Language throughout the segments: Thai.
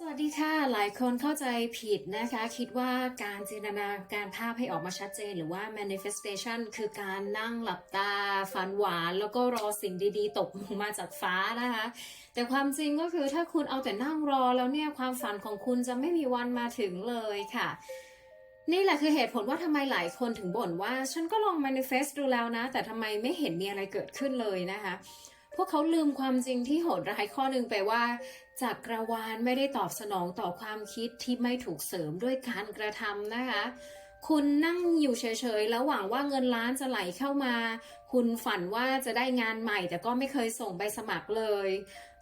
สวัสดีค่ะ หลายคนเข้าใจผิดนะคะ คิดว่าการจินตนาการภาพให้ออกมาชัดเจน หรือว่า manifestation คือการนั่งหลับตา ฝันหวาน แล้วก็รอสิ่งดีๆ ตกลงมาจากฟ้านะคะ แต่ความจริงก็คือถ้าคุณเอาแต่นั่งรอแล้วเนี่ย ความฝันของคุณจะไม่มีวันมาถึงเลยค่ะ นี่แหละคือเหตุผลว่าทำไมหลายคนถึงบ่นว่า ฉันก็ลอง manifest ดูแล้วนะ แต่ทำไมไม่เห็นมีอะไรเกิดขึ้นเลยนะคะพวกเขาลืมความจริงที่โหดร้ายข้อหนึ่งไปว่า จักรวาลไม่ได้ตอบสนองต่อความคิดที่ไม่ถูกเสริมด้วยการกระทำนะคะ คุณนั่งอยู่เฉยๆ แล้วหวังว่าเงินล้านจะไหลเข้ามา คุณฝันว่าจะได้งานใหม่แต่ก็ไม่เคยส่งใบสมัครเลย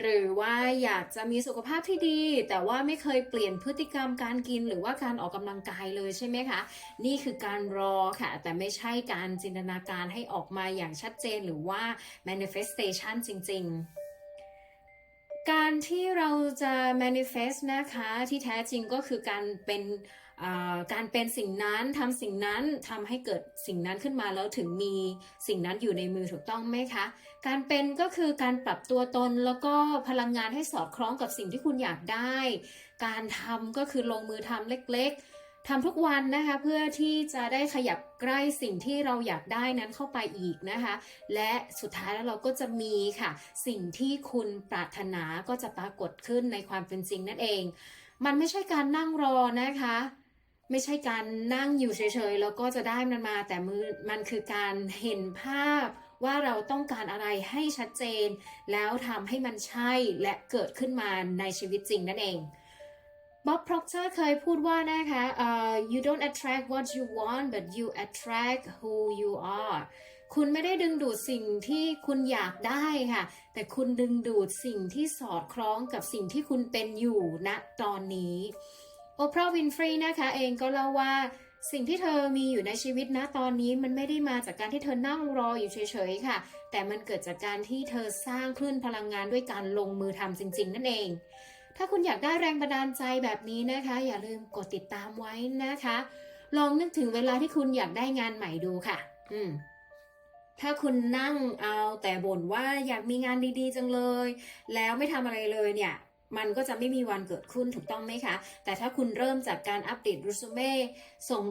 หรือว่าอยากจะมีสุขภาพที่ดี แต่ว่าไม่เคยเปลี่ยนพฤติกรรมการกินหรือว่าการออกกำลังกายเลยใช่ไหมคะ นี่คือการรอค่ะ แต่ไม่ใช่การจินตนาการให้ออกมาอย่างชัดเจนหรือว่า manifestation จริง ๆ ที่เราจะ manifest นะคะที่แท้จริงก็คือการเป็นการเป็นสิ่งนั้นทำสิ่งนั้นทำให้เกิดสิ่งนั้นขึ้นมาแล้วถึงมีสิ่งนั้นอยู่ในมือถูกต้องไหมคะ การเป็นก็คือการปรับตัวตนแล้วก็พลังงานให้สอดคล้องกับสิ่งที่คุณอยากได้ การทำก็คือลงมือทำเล็กๆ ทำทุกวันนะคะเพื่อที่จะได้ขยับใกล้สิ่งที่เราอยากได้นั้นเข้าไปอีกนะคะ และสุดท้ายแล้วเราก็จะมีค่ะ สิ่งที่คุณปรารถนาก็จะปรากฏขึ้นในความเป็นจริงนั่นเอง มันไม่ใช่การนั่งรอนะคะ ไม่ใช่การนั่งอยู่เฉยๆแล้วก็จะได้มันมาแต่มือมันคือการเห็นภาพว่าเราต้องการอะไรให้ชัดเจน แล้วทำให้มันใช่และเกิดขึ้นมาในชีวิตจริงนั่นเอง บ๊อบ Proctor เคยพูดว่านะคะเอ่อ you don't attract what you want but you attract who you are คุณไม่ได้ดึงดูดสิ่งที่คุณอยากได้ค่ะ แต่คุณดึงดูดสิ่งที่สอดคล้องกับสิ่งที่คุณเป็นอยู่ณตอนนี้โอปราห์วินฟรีนะคะเองก็เล่าว่าสิ่งที่เธอมีอยู่ในชีวิตณตอนนี้มันไม่ได้มาจากการที่เธอนั่งรออยู่เฉยๆค่ะ แต่มันเกิดจากการที่เธอสร้างคลื่นพลังงานด้วยการลงมือทำจริง ๆ นั่นเอง ถ้าคุณอยากได้แรงบันดาลใจแบบนี้นะคะ อย่าลืมกดติดตามไว้นะคะ ลองนึกถึงเวลาที่คุณอยากได้งานใหม่ดูค่ะ อืมถ้าคุณนั่งเอาแต่บ่นว่าอยากมีงานดีๆจังเลย แล้วไม่ทำอะไรเลยเนี่ย มันก็จะไม่มีวันเกิดขึ้นถูกต้องไหมคะ แต่ถ้าคุณเริ่มจากการอัปเดตรูซูเม่ส่ง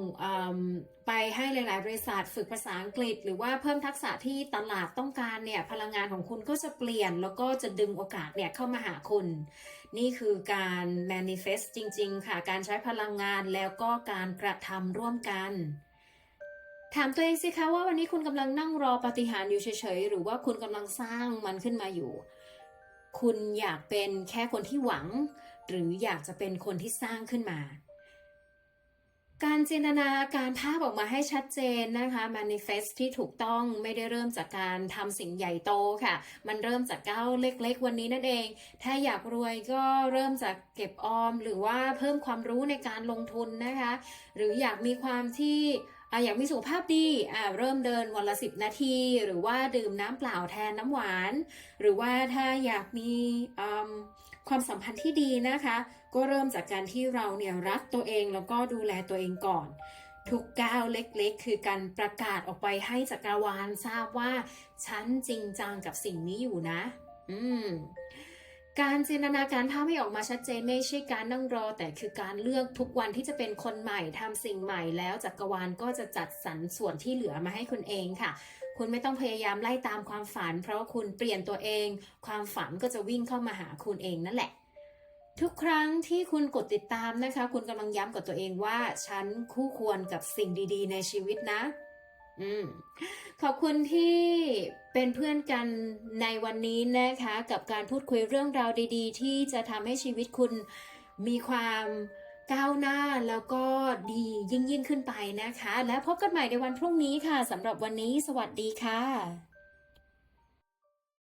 ไปให้หลาย ๆ บริษัทฝึกภาษาอังกฤษ หรือว่าเพิ่มทักษะที่ตลาดต้องการเนี่ยพลังงานของคุณก็จะเปลี่ยน แล้วก็จะดึงโอกาสเนี่ยเข้ามาหาคุณ นี่คือการ manifest จริง ๆ ค่ะ การใช้พลังงานแล้วก็การกระทำร่วมกันถามตัวเองสิคะว่าวันนี้คุณกำลังนั่งรอปฏิหารอยู่เฉยๆ หรือว่าคุณกำลังสร้างมันขึ้นมาอยู่ คุณอยากเป็นแค่คนที่หวัง หรืออยากจะเป็นคนที่สร้างขึ้นมา การจินตนาการภาพออกมาให้ชัดเจนนะคะ manifest ที่ถูกต้องไม่ได้เริ่มจากการทำสิ่งใหญ่โตค่ะ มันเริ่มจากก้าวเล็กๆ วันนี้นั่นเอง ถ้าอยากรวยก็เริ่มจากเก็บออม หรือว่าเพิ่มความรู้ในการลงทุนนะคะ หรืออยากมีความที่ ออยากมีสุขภาพดีเริ่มเดินวันละสิบนาที หรือว่าดื่มน้ำเปล่าแทนน้ำหวาน หรือว่าถ้าอยากมีความสัมพันธ์ที่ดีนะคะ ก็เริ่มจากการที่เราเนี่ยรักตัวเองแล้วก็ดูแลตัวเองก่อนทุกก้าวเล็กๆ คือการประกาศออกไปให้จักรวาลทราบว่า ฉันจริงจังกับสิ่งนี้อยู่นะ อืม การจินตนาการภาพให้ออกมาชัดเจนไม่ใช่การนั่งรอ แต่คือการเลือกทุกวันที่จะเป็นคนใหม่ทำสิ่งใหม่แล้วจักรวาลก็จะจัดสรรส่วนที่เหลือมาให้คุณเองค่ะ คุณไม่ต้องพยายามไล่ตามความฝัน เพราะว่าคุณเปลี่ยนตัวเอง ความฝันก็จะวิ่งเข้ามาหาคุณเองนั่นแหละทุกครั้งที่คุณกดติดตามนะคะ คุณกำลังย้ำกับตัวเองว่า ฉันคู่ควรกับสิ่งดี ๆ ในชีวิตนะ อืมขอบคุณที่เป็นเพื่อนกันในวันนี้นะคะ กับการพูดคุยเรื่องราวดี ๆ ที่จะทำให้ชีวิตคุณมีความก้าวหน้าแล้วก็ดียิ่งยิ่งขึ้นไปนะคะ และพบกันใหม่ในวันพรุ่งนี้ค่ะสำหรับวันนี้ สวัสดีค่ะ